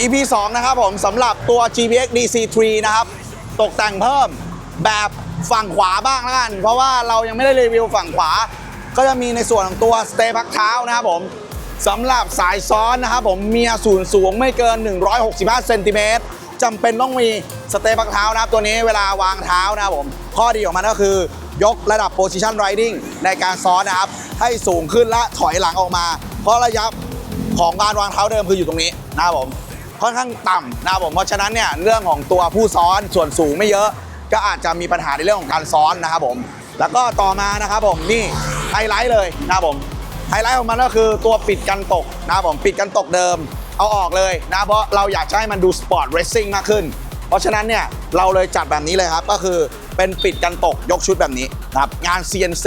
EP 2 นะครับผมสำหรับตัว GPX DC3 นะครับ ตกแต่งเพิ่มแบบฝั่งขวาบ้างแล้วกัน เพราะว่าเรายังไม่ได้รีวิวฝั่งขวา ก็จะมีในส่วนของตัวสเตย์พักเท้านะครับผมสำหรับสายซ้อนนะครับผมมีส่วนสูงไม่เกิน 165เซนติเมตรจำเป็นต้องมีสเตย์พักเท้านะครับ ตัวนี้เวลาวางเท้านะครับผม ข้อดีของมันก็คือยกระดับ position riding ในการซ้อนนะครับ ให้สูงขึ้นและถอยหลังออกมา เพราะระยะของการวางเท้าเดิมคืออยู่ตรงนี้นะครับผม ค่อนข้างต่ำนะครับผมเพราะฉะนั้นเนี่ยเรื่องของตัวผู้ซ้อนส่วนสูงไม่เยอะ ก็อาจจะมีปัญหาในเรื่องของการซ้อนนะครับผมแล้วก็ต่อมานะครับผมนี่ไฮไลท์เลยนะครับผมไฮไลท์ของมันก็คือตัวปิดกันตกนะครับผมปิดกันตกเดิมเอาออกเลยนะเพราะเราอยากให้มันดูสปอร์ตเรซซิ่งมากขึ้น เพราะฉะนั้นเนี่ยเราเลยจัดแบบนี้เลยครับ ก็คือเป็นปิดกันตกยกชุดแบบนี้นะครับงาน CNC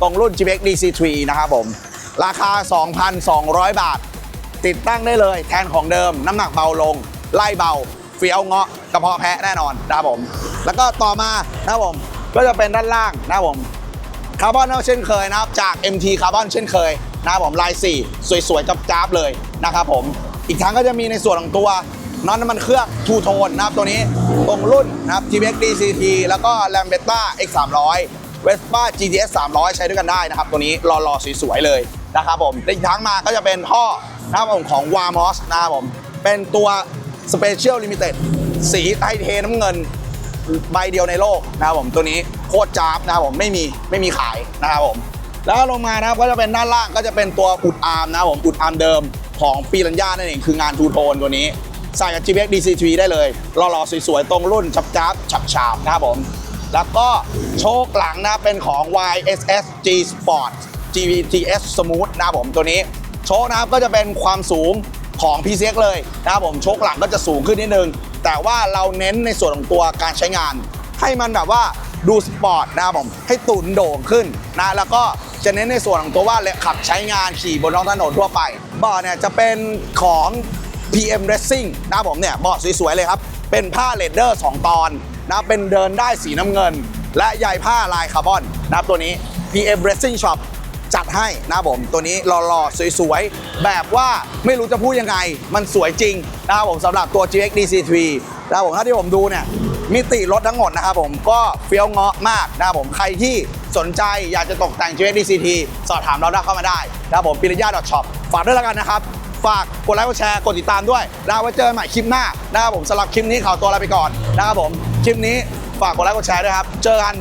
ตรงรุ่น GPX DC3 นะครับผม ราคา 2,200 บาท ติดตั้งได้เลย แทนของเดิม น้ำหนักเบาลง ไล่เบาเฟี้ยวเงาะกระเพาะแพะแน่นอนนะครับผม แล้วก็ต่อมานะครับผมก็จะเป็นด้านล่างนะครับผมคาร์บอนเช่นเคยนะครับจาก MT คาร์บอนเช่นเคยนะครับผมลาย 4 สวยๆกับจ้าบเลยนะครับผมอีกทั้งก็จะมีในส่วนของตัวน็อตน้ำมันเครื่องทูโทนนะครับตัวนี้ตรงรุ่นนะครับ GPX DCT แล้วก็ l a m b e t t a X 300 Vespa GTS 300 ใช้ด้วยกันได้นะครับ ตัวนี้รอๆ สวยๆ เลยนะครับผมและอีกทั้งมาก็จะเป็นท่อนะครับผมของ Wamos นะครับผม เป็นตัว Special Limited สีไทเทน้ำเงินใบเดียวในโลกนะครับผมตัวนี้โคตรจ้าบนะครับผมไม่มีไม่มีขายนะครับผม แล้วลงมานะครับก็จะเป็นด้านล่างก็จะเป็นตัวอุดอาร์มนะครับผมอุดอาร์มเดิมของปีรัญญานั่นเองคืองานทูโทนตัวนี้ใส่กับ GPX DC3 ได้เลยรอๆสวยๆตรงรุ่นจับจับฉับฉาบๆนะครับผม แล้วก็โชคหลังนะเป็นของ YSS G Sport GTS Smooth นะผมตัวนี้โชคนะครับก็จะเป็นความสูงของ PCX เลยนะครับผมโชคหลังก็จะสูงขึ้นนิดนึง แต่ว่าเราเน้นในส่วนของตัวการใช้งาน ให้มันแบบว่าดูสปอร์ตนะครับผมให้ตุนโด่งขึ้นนะแล้วก็จะเน้นในส่วนของตัวว่าขับใช้งานขี่บนท้องถนนทั่วไปเบาะเนี่ยจะเป็นของ PM Racing นะครับผมเนี่ยเบาะสวยๆเลยครับ เป็นผ้าเลดเดอร์ 2 ตอน นะเป็นเดินได้สีน้ำเงิน และใยผ้าลายคาร์บอนนะตัวนี้ PM Racing Shop จัดให้นะผมตัวนี้หล่อๆ สวยๆ แบบว่าไม่รู้จะพูดยังไง มันสวยจริงนะครับผมสำหรับตัว GX DC3 นะครับผมถ้าที่ผมดูเนี่ยมิติรถทั้งหมดนะครับผมก็เฟี้ยวเงาะมากนะครับผมใครที่สนใจอยากจะตกแต่ง GX DC3 สอบถามเราได้เข้ามาได้นะครับผมปิริยา .shop ฝากด้วยแล้วกันนะครับ ฝากกดไลค์กดแชร์กดติดตามด้วยนะไว้เจอกันใหม่คลิปหน้านะครับผมสำหรับคลิปนี้ขอตัวลาไปก่อนนะครับผม คลิปนี้ฝากกดไลค์กดแชร์ด้วยครับ เจอกัน